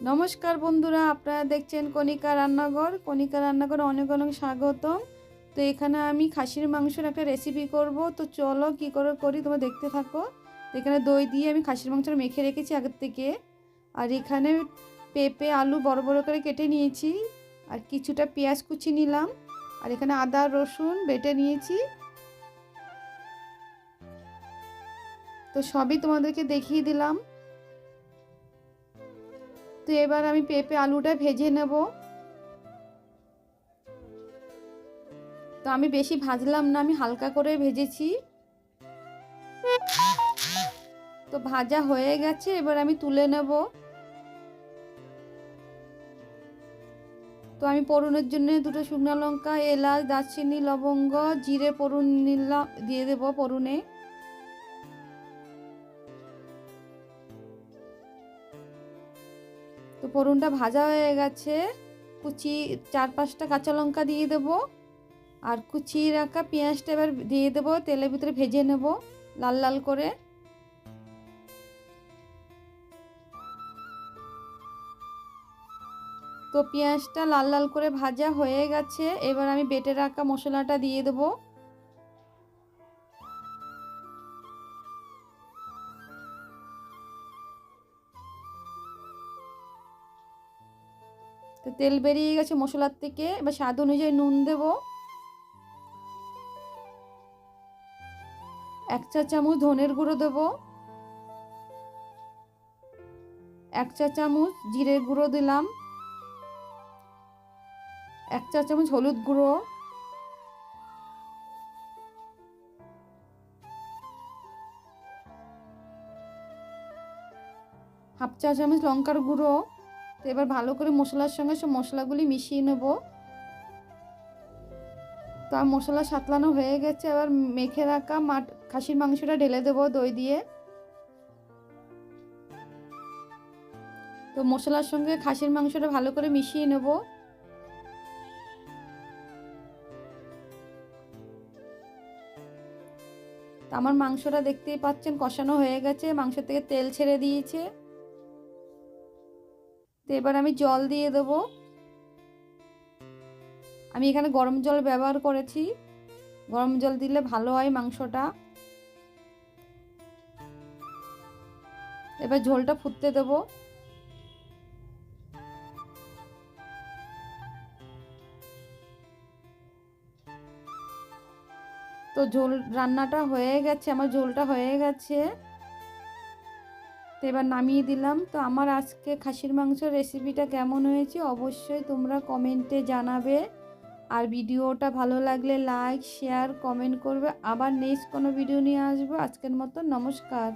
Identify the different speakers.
Speaker 1: নমস্কার বন্ধুরা, আপনারা দেখছেন কণিকা রান্নাঘর। কণিকা রান্নাঘর অনেক অনেক স্বাগতম। তো এখানে আমি খাসির মাংসের একটা রেসিপি করব। তো চলো কি করে করি তোমরা দেখতে থাকো। তো এখানে দই দিয়ে আমি খাসির মাংসটা মেখে রেখেছি আগের থেকে। আর এখানে পেঁপে, আলু বড় বড় করে কেটে নিয়েছি। আর কিছুটা পেঁয়াজ কুচি নিলাম। আর এখানে আদা, রসুন বেটে নিয়েছি। তো সবই তোমাদেরকে দেখিয়ে দিলাম। তো এবার আমি পেঁপে আলুটা ভেজে নেব। তো আমি বেশি ভাজলাম না, আমি হালকা করে ভেজেছি। তো ভাজা হয়ে গেছে, এবার আমি তুলে নেব। তো আমি পড়ুনের জন্য দুটো শুকনো লঙ্কা, এলাচ, দারচিনি, লবঙ্গ, জিরে পড়ুন নিলাম, দিয়ে দেবো পড়ুনে তো পড়ুনটা ভাজা হয়ে গেছে। কুচি চার পাঁচটা কাঁচা লঙ্কা দিয়ে দেব। আর কুচি রাখা পেঁয়াজটা এবার দিয়ে দেবো, তেলের ভিতরে ভেজে নেব লাল লাল করে। তো পেঁয়াজটা লাল লাল করে ভাজা হয়ে গেছে। এবার আমি বেটে রাখা মশলাটা দিয়ে দেবো। তো তেল বেরিয়ে গেছে মশলার থেকে। এবার স্বাদ অনুযায়ী নুন দেব। এক চা চামচ ধনের গুঁড়ো দেব। এক চা চামচ জিরের গুঁড়ো দিলাম। এক চা চামচ হলুদ গুঁড়ো। হাফ চা চামচ লঙ্কার গুঁড়ো। তো এবার ভালো করে মশলার সঙ্গে সব মশলাগুলি মিশিয়ে নেব। তো মশলা সাতলানো হয়ে গেছে, এবার মেখে রাখা মাট খাসির মাংসটা ঢেলে দেবো দই দিয়ে। তো মশলার সঙ্গে খাসির মাংসটা ভালো করে মিশিয়ে নেব। আমার মাংসটা দেখতেই পাচ্ছেন কষানো হয়ে গেছে, মাংস থেকে তেল ছেড়ে দিয়েছে। তো এবার আমি জল দিয়ে দেব। আমি এখানে গরম জল ব্যবহার করেছি। গরম জল দিলে ভালো হয় মাংসটা। এবার ঝোলটা ফুটতে দেব। তো ঝোল রান্নাটা হয়ে গেছে, আমার ঝোলটা হয়ে গেছে। তো এবার নামিয়ে দিলাম। তো আমার আজকে খাসির মাংস রেসিপিটা কেমন হয়েছে অবশ্যই তোমরা কমেন্টে জানাবে। আর ভিডিওটা ভালো লাগলে লাইক শেয়ার কমেন্ট করবে। আবার নেক্সট কোনো ভিডিও নিয়ে আসব। আজকের মতো নমস্কার।